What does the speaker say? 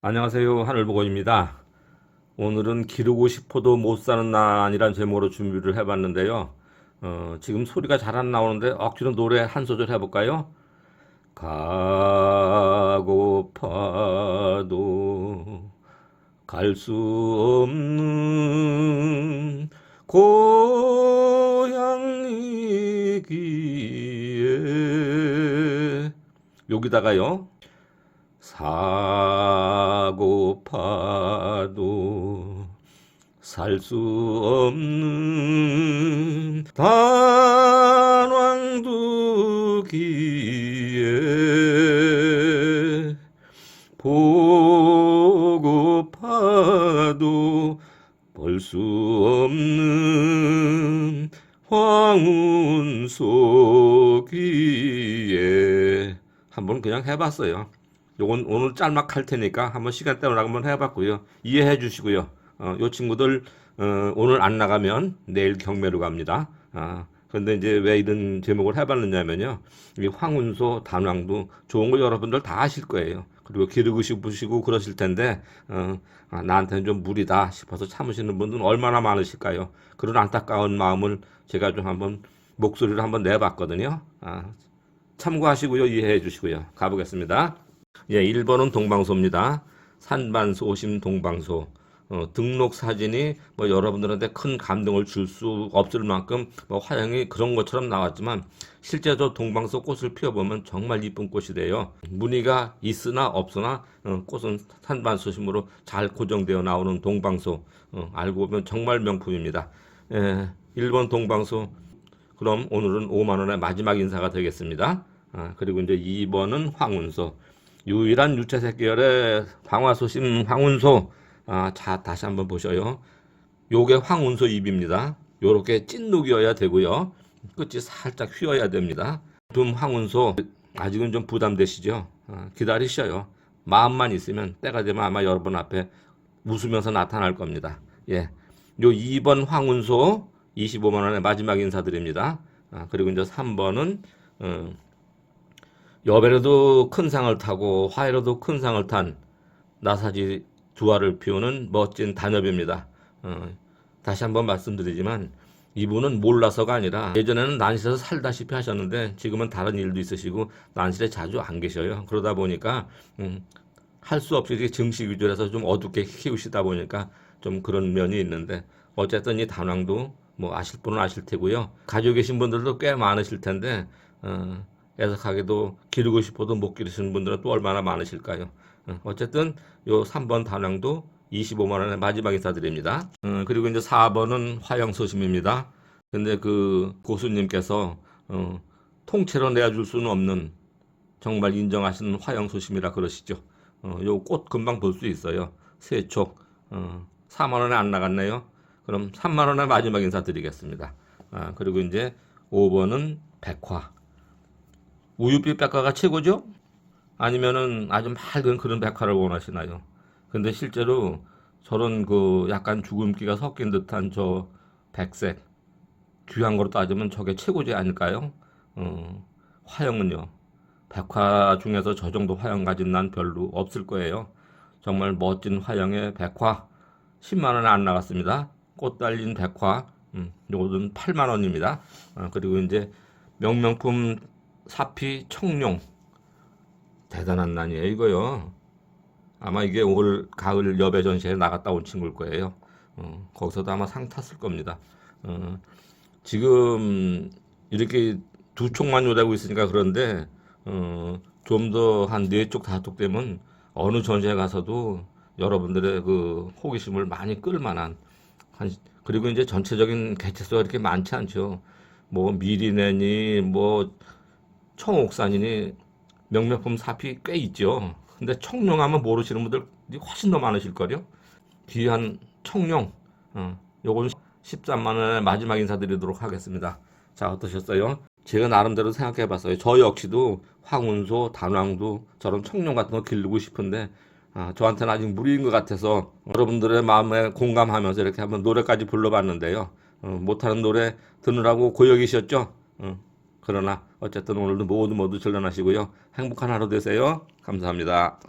안녕하세요. 하늘보고입니다. 오늘은 기르고 싶어도 못 사는 난이란 제목으로 준비를 해봤는데요. 어, 지금 소리가 잘 안 나오는데 억지로 노래 한 소절 해볼까요? 가고파도 갈 수 없는 고향이기에 여기다가요. 사고파도 살 수 없는 단왕두기에 보고파도 볼 수 없는 황운소기에 한번 그냥 해봤어요. 요건 오늘 짤막 할 테니까 한번 시간 때문에 한번 해봤고요. 이해해 주시고요. 어, 요 친구들 어, 오늘 안 나가면 내일 경매로 갑니다. 아, 그런데 이제 왜 이런 제목을 해봤느냐면요. 이 황운소, 단왕도 좋은 거 여러분들 다 아실 거예요. 그리고 기르고 싶으시고 그러실 텐데 어, 아, 나한테는 좀 무리다 싶어서 참으시는 분들은 얼마나 많으실까요? 그런 안타까운 마음을 제가 좀 한번 목소리를 한번 내봤거든요. 아, 참고하시고요. 이해해 주시고요. 가보겠습니다. 예, 1번은 동방소입니다. 산반소심 동방소. 어, 등록 사진이 뭐 여러분들한테 큰 감동을 줄 수 없을 만큼 뭐 화형이 그런 것처럼 나왔지만 실제 저 동방소 꽃을 피워보면 정말 이쁜 꽃이 돼요. 무늬가 있으나 없으나 어, 꽃은 산반소심으로 잘 고정되어 나오는 동방소. 어, 알고 보면 정말 명품입니다. 예, 1번 동방소. 그럼 오늘은 5만 원의 마지막 인사가 되겠습니다. 아, 그리고 이제 2번은 황운소. 유일한 유채색 계열의 방화소심 황운소. 아, 자, 다시 한번 보셔요. 요게 황운소 잎입니다. 요렇게 찐녹이어야 되고요. 끝이 살짝 휘어야 됩니다. 둠 황운소 아직은 좀 부담되시죠? 아, 기다리셔요. 마음만 있으면 때가 되면 아마 여러분 앞에 웃으면서 나타날 겁니다. 예. 요 2번 황운소 25만 원의 마지막 인사드립니다. 아, 그리고 이제 3번은 어, 여배로도 큰 상을 타고 화해로도 큰 상을 탄 나사지 두 알을 피우는 멋진 단엽입니다. 어, 다시 한번 말씀드리지만 이분은 몰라서가 아니라 예전에는 난실에서 살다시피 하셨는데 지금은 다른 일도 있으시고 난실에 자주 안 계셔요. 그러다 보니까 음, 할 수 없이 증식 위주로 해서 좀 어둡게 키우시다 보니까 좀 그런 면이 있는데 어쨌든 이 단왕도 뭐 아실 분은 아실 테고요. 가지고 계신 분들도 꽤 많으실 텐데 어, 애석하게도 기르고 싶어도 못 기르시는 분들은 또 얼마나 많으실까요? 어, 어쨌든 요 3번 단왕도 25만 원의 마지막 인사 드립니다. 어, 그리고 이제 4번은 화영소심입니다. 근데 그 고수님께서 어, 통째로 내줄 수는 없는 정말 인정하시는 화영소심이라 그러시죠. 어, 요 꽃 금방 볼 수 있어요. 세촉 어, 4만 원에 안 나갔네요. 그럼 3만 원의 마지막 인사 드리겠습니다. 아, 그리고 이제 5번은 백화. 우유빛 백화가 최고죠? 아니면은 아주 맑은 그런 백화를 원하시나요? 근데 실제로 저런 그 약간 죽음기가 섞인 듯한 저 백색 귀한 거로 따지면 저게 최고지 아닐까요? 어, 화형은요. 백화 중에서 저 정도 화형 가진 난 별로 없을 거예요. 정말 멋진 화형의 백화 10만 원에 안 나갔습니다. 꽃 달린 백화 음, 요거는 8만 원입니다. 어, 그리고 이제 명명품 사피 청룡 대단한 난이에요 이거요. 아마 이게 올 가을 여배 전시에 나갔다 온 친구일 거예요. 어, 거기서도 아마 상 탔을 겁니다. 어, 지금 이렇게 두 촉만 요되고 있으니까 그런데 어, 좀 더 한 네 쪽 다섯 쪽 되면 어느 전시회 가서도 여러분들의 그 호기심을 많이 끌 만한 한 그리고 이제 전체적인 개체수가 이렇게 많지 않죠. 뭐 미리네니 뭐 청옥산이니 명명품 사피 꽤 있죠. 근데 청룡 하면 모르시는 분들 훨씬 더 많으실 거요. 귀한 청룡. 어, 요건 13만 원의 마지막 인사드리도록 하겠습니다. 자, 어떠셨어요? 제가 나름대로 생각해 봤어요. 저 역시도 황운소, 단왕도 저런 청룡 같은 거 기르고 싶은데 아, 저한테는 아직 무리인 것 같아서 여러분들의 마음에 공감하면서 이렇게 한번 노래까지 불러봤는데요. 어, 못하는 노래 듣느라고 고역이셨죠? 어, 그러나 어쨌든 오늘도 모두 모두 전련하시고요. 행복한 하루 되세요. 감사합니다.